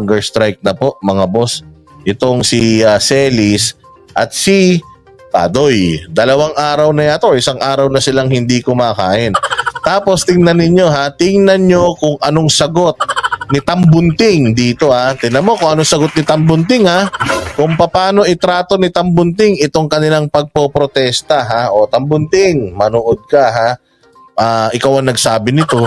hunger strike na po mga boss. Itong si uh, Celis at si Padoy. Dalawang araw na yata or isang araw na silang hindi kumakain. Tapos tingnan ninyo ha, tingnan nyo kung anong sagot ni Tambunting dito ha. Tingnan mo kung anong sagot ni Tambunting ha. Kung paano itrato ni Tambunting itong kanilang pagpoprotesta ha. O Tambunting, manood ka ha. Ah, ikaw ang nagsabi nito,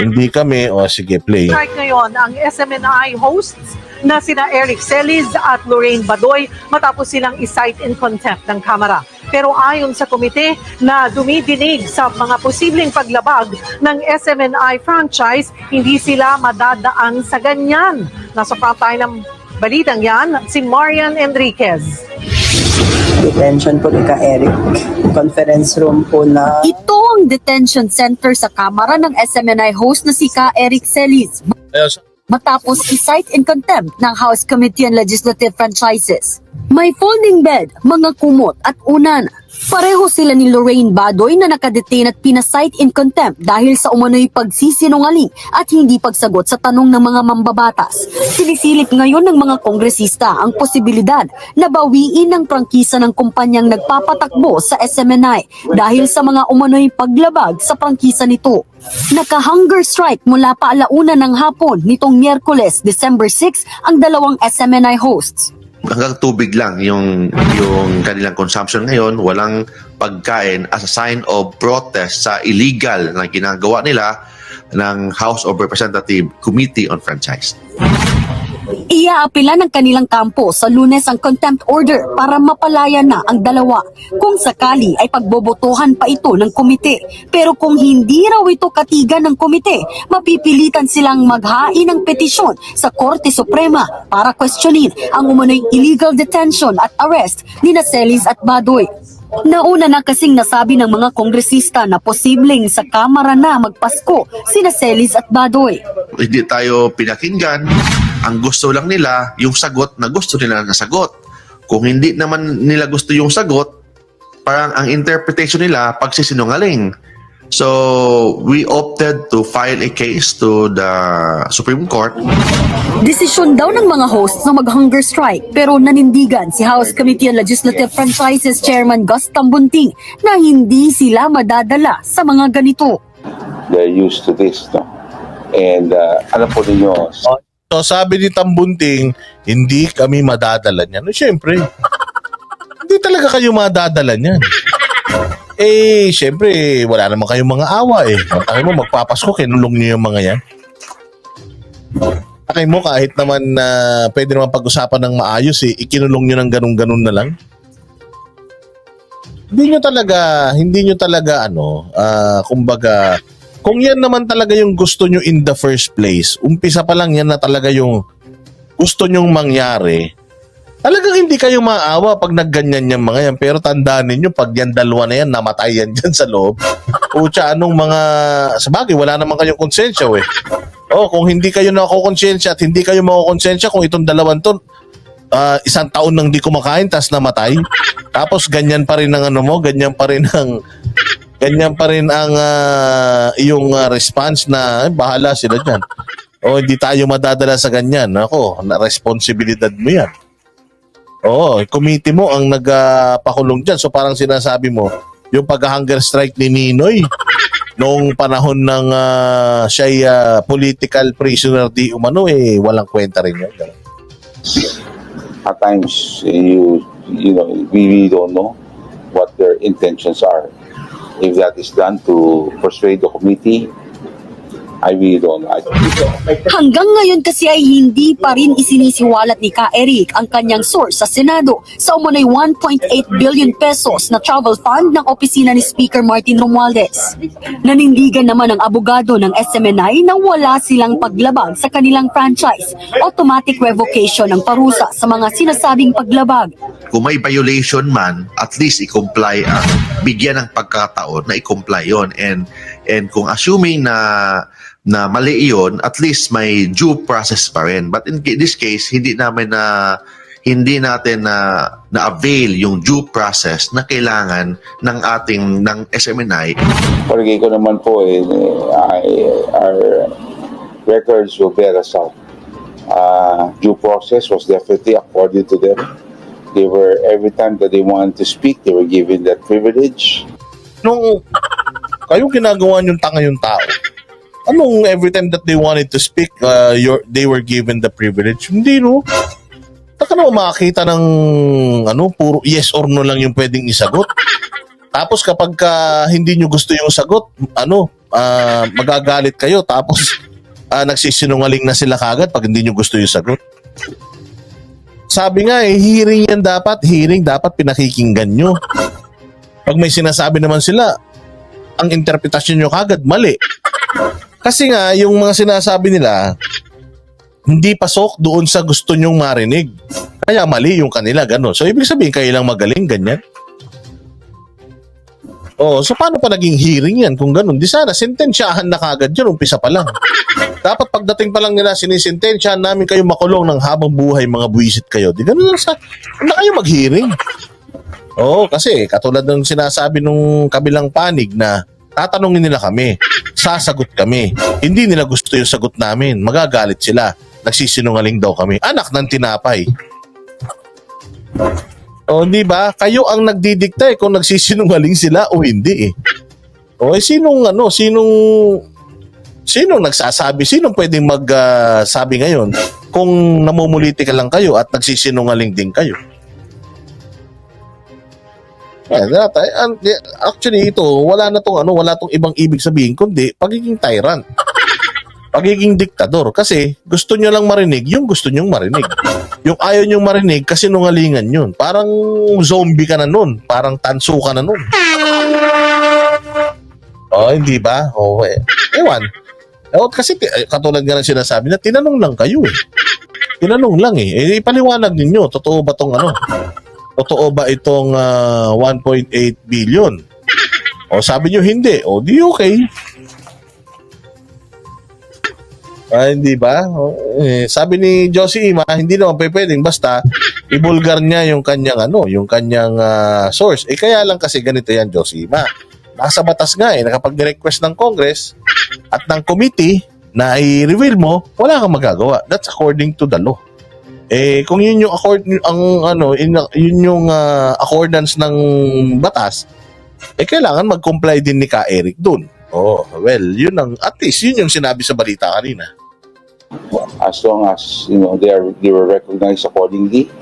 hindi kami. O sige, play. Strike ngayon ang SMNI hosts na sina Eric Celis at Lorraine Badoy matapos silang isight in contempt ng Kamara. Pero ayon sa komite na dumidinig sa mga posibleng paglabag ng SMNI franchise, hindi sila madadaan sa ganyan. Nasa front tayo ng balitang yan, si Marian Enriquez. Detention po ni Ka Eric. Conference room po na Ito ang detention center sa kamara ng SMNI host na si Ka Eric Celis matapos isight in contempt ng House Committee on Legislative Franchises. May folding bed, mga kumot at unan. Pareho sila ni Lorraine Badoy na nakadetain at pinasight in contempt dahil sa umano'y pagsisinungaling at hindi pagsagot sa tanong ng mga mambabatas. Sinisilip ngayon ng mga kongresista ang posibilidad na bawiin ng prangkisa ng kumpanyang nagpapatakbo sa SMNI dahil sa mga umano'y paglabag sa prangkisa nito. Naka-hunger strike mula pa alauna ng hapon nitong Miyerkules, December 6 ang dalawang SMNI hosts. Hanggang tubig lang yung yung kanilang consumption ngayon, walang pagkain as a sign of protest sa illegal na ginagawa nila ng House of Representative Committee on Franchise. Iaapila ng kanilang kampo sa lunes ang contempt order para mapalaya na ang dalawa kung sakali ay pagbobotohan pa ito ng komite. Pero kung hindi raw ito katigan ng komite, mapipilitan silang maghain ng petisyon sa Korte Suprema para questionin ang umano'y illegal detention at arrest ni Celis at Badoy. Nauna na kasing nasabi ng mga kongresista na posibleng sa Kamara na magpasko sina Celis at Badoy. Hindi tayo pinakinggan. Ang gusto lang nila, yung sagot na gusto nila na sagot. Kung hindi naman nila gusto yung sagot, parang ang interpretation nila pagsisinungaling. So, we opted to file a case to the Supreme Court Desisyon daw ng mga hosts na mag-hunger strike pero nanindigan si House Committee on Legislative Franchises Chairman Gus Tambunting na hindi sila madadala sa mga ganito. they're used to this, no? And uh, alam po ninyo, So sabi ni Tambunting, hindi kami madadala niyan. No, syempre. hindi talaga kayo madadala niyan. Eh, syempre, wala naman kayong mga awa eh. Ang mo, magpapasko, kinulong niyo yung mga yan. Akay mo, kahit naman na pwede naman pag-usapan ng maayos eh, ikinulong nyo ng ganun-ganun na lang. Hindi nyo talaga, hindi nyo talaga ano, ah, kumbaga, kung yan naman talaga yung gusto nyo in the first place, umpisa pa lang yan na talaga yung gusto nyong mangyari, talagang hindi kayo maawa pag nagganyan yung mga yan. Pero tandaan ninyo, pag yan dalawa na yan, namatay yan dyan sa loob. Pucha, anong mga... Sabagay, wala naman kayong konsensya eh. Oh, kung hindi kayo nakukonsensya at hindi kayo makukonsensya kung itong dalawang to, ah, isang taon nang di kumakain, tas namatay. Tapos ganyan pa rin ang ano mo, ganyan pa rin ang ganyan pa rin ang ah, iyong ah, response na "Ay, bahala sila diyan. O hindi tayo madadala sa ganyan. Ako, na responsibilidad mo 'yan. Oo, committee mo ang nagpakulong diyan. So parang sinasabi mo, yung pag-hunger strike ni Ninoy noong panahon ng uh, siya ah, political prisoner di umano eh walang kwenta rin yun. At times you you know we really don't know what their intentions are. If that is done to persuade the committee, I really don't like. Hanggang ngayon kasi ay hindi pa rin isinisiwalat ni Ka Eric ang kanyang source sa Senado sa umunay 1.8 billion pesos na travel fund ng opisina ni Speaker Martin Romualdez. Nanindigan naman ang abogado ng SMNI na wala silang paglabag sa kanilang franchise, automatic revocation ng parusa sa mga sinasabing paglabag. Kung may violation man, at least i-comply ang bigyan ng pagkataon na i-comply yon and and kung assuming na na mali iyon, at least may due process pa rin. But in this case, hindi namin na hindi natin na na-avail yung due process na kailangan ng ating ng SMNI Palagay ko naman po, eh, I, our records will bear us out. uh, due process was definitely accorded to them. They were every time that they wanted to speak, they were given that privilege. Nung kayo ginagawa yung tanga yung tao, anong every time that they wanted to speak, uh, your, they were given the privilege? Hindi, no? Taka na makakita ng ano, puro yes or no lang yung pwedeng isagot. Tapos kapag ka hindi nyo gusto yung sagot, ano, ah, magagalit kayo. Tapos ah, nagsisinungaling na sila kagad pag hindi nyo gusto yung sagot. Sabi nga eh, hearing yan dapat, hearing dapat pinakikinggan nyo. Pag may sinasabi naman sila, ang interpretasyon nyo kagad mali. Kasi nga, yung mga sinasabi nila, hindi pasok doon sa gusto nyong marinig. Kaya mali yung kanila, gano'n. So, ibig sabihin, kayo lang magaling, ganyan. Oh, so paano pa naging hearing yan kung ganun? Di sana, sentensyahan na kagad yun, umpisa pa lang. Dapat pagdating pa lang nila, sinisentensyahan namin kayo makulong ng habang buhay, mga buwisit kayo. Di ganun lang sa, na kayo mag-hearing. Oo, kasi katulad ng sinasabi nung kabilang panig na tatanungin nila kami, sasagot kami. Hindi nila gusto yung sagot namin. Magagalit sila. Nagsisinungaling daw kami. Anak ng tinapay. O, di ba? Kayo ang nagdidikta eh kung nagsisinungaling sila o hindi eh. O, eh, sinong ano, sinong sinong nagsasabi, sinong pwedeng magsabi ngayon kung namumuliti ka lang kayo at nagsisinungaling din kayo? Eh, that, eh, eh, actually ito, wala na tong ano, wala tong ibang ibig sabihin kundi pagiging tyrant. Pagiging diktador kasi gusto nyo lang marinig yung gusto nyong marinig. Yung ayaw nyong marinig kasi nungalingan yun. Parang zombie ka na nun. Parang tanso ka na nun. Oh, hindi ba? Oh, eh. Ewan. Eh, kasi ti- eh, katulad nga ng sinasabi na tinanong lang kayo eh. Tinanong lang eh. Eh, ipaliwanag ninyo. Totoo ba tong ano? Totoo ba itong ah, 1.8 billion? O sabi nyo hindi. O di okay. Ah, hindi ba? Eh, sabi ni Josie Ima, hindi naman pwedeng basta ibulgar niya yung kanyang ano, yung kanyang ah, source. Eh kaya lang kasi ganito yan, Josie Ima. Nasa batas nga eh, nakapag-request ng Congress at ng committee na i-reveal mo, wala kang magagawa. That's according to the law. Eh kung yun yung accord ang ano, yun, yun yung ah, accordance ng batas, eh kailangan mag-comply din ni Ka Eric dun. Oh, well, yun ang at least yun yung sinabi sa balita kanina. As long as you know they are they were recognized accordingly,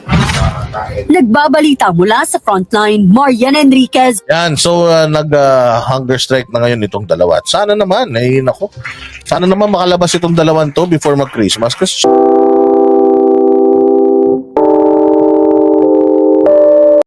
Nagbabalita mula sa frontline, Marian Enriquez, Yan, so uh, nag-hunger strike na ngayon itong dalawa. At sana naman, ay nako, sana naman makalabas itong dalawang to before mag-Christmas. Kasi